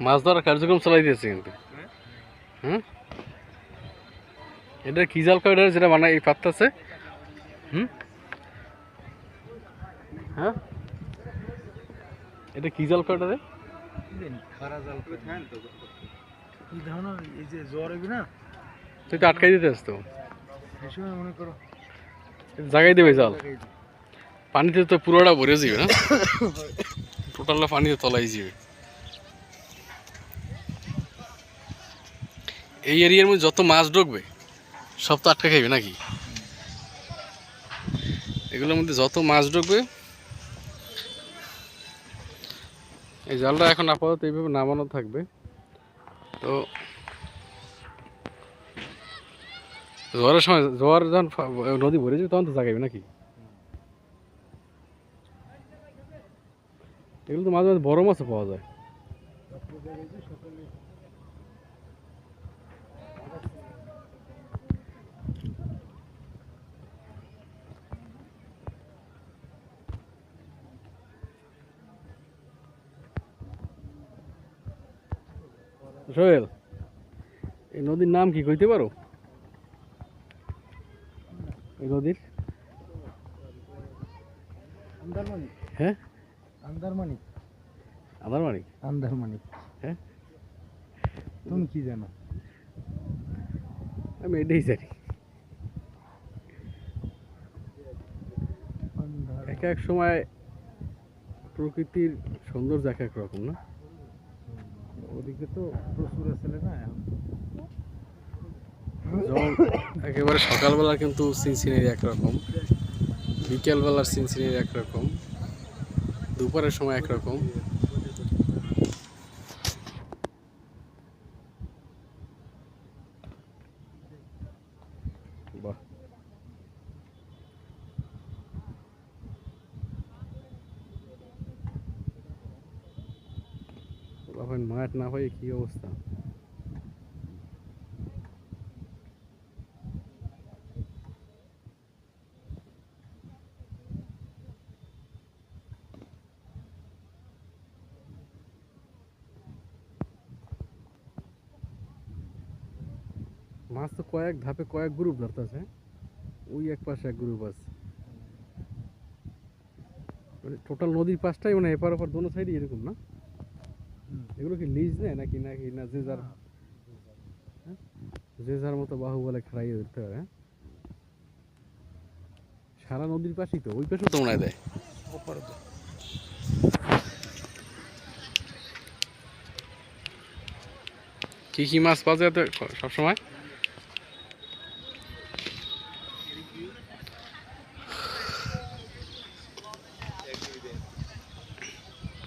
মাছ ধরার কার্যক্রম চালাইতেছে কিন্তু। হুম? এটা কি জাল কয় যেটা বানায় এই পাত্তাছে হুম? হ্যাঁ? এটা কি জাল কয়টা রে খারা জাল এই ধরনের এই যে জ্বর হবে না? তুই তো আটকাই দিতে আসতো। মনে করো। জাগাই দেবে জাল পানিতে তো পুরোটা ভরে যাবে না? টোটালটা পানিতে তলাই যাবে। এই এরিয়ার মধ্যে যত মাছ ঢুকবে সব তো আটকা খাইবে নাকি? এগুলোর মধ্যে যত মাছ ঢুকবে এই জালটা এখন আপাতত এইভাবে নামানো থাকবে। তো ঝড়ের সময় ঝড় যখন নদী ভরে যাবে তখন তো জাগাইবে নাকি? এগুলো তো মাঝে মাঝে বড় মাছও পাওয়া যায়। সোহেল, এই নদীর নাম কি কইতে পারো? এই নদীর আন্দারমানি হ্যাঁ? আন্দারমানি আদারমানি আন্দারমানি হ্যাঁ? তুমি কি জানো? আমি এটাই জানি। আন্দার এক এক সময় প্রকৃতির সৌন্দর্য এক এক রকম না? ওদিকে তো প্রচুর আছে না এখন। যেমন একেবারে সকালবেলা কিন্তু সিনসিনারি একরকম বিকেলবেলার সিনসিনারি একরকম দুপুরের সময় একরকম। মাঠ না হয়ে কি অবস্থা? মাছ তো কয়েক ধাপে কয়েক গ্রুপ ধরতেছে। ওই এক পাশে এক গ্রুপ আছে। মানে টোটাল নদীর পাশটাই মানে এপার ওপার দোনো সাইডই এরকম না? এগুলো কি লিজ নেয় নাকি নাকি না যে যার হ্যাঁ? যে যার মতো বাহু বলে খাড়াইয়ে ধরতে হবে হ্যাঁ? সারা নদীর পাশেই তো, ওই পাশেও তো মনে দেয়। কি কি মাছ পাওয়া যায় সবসময়?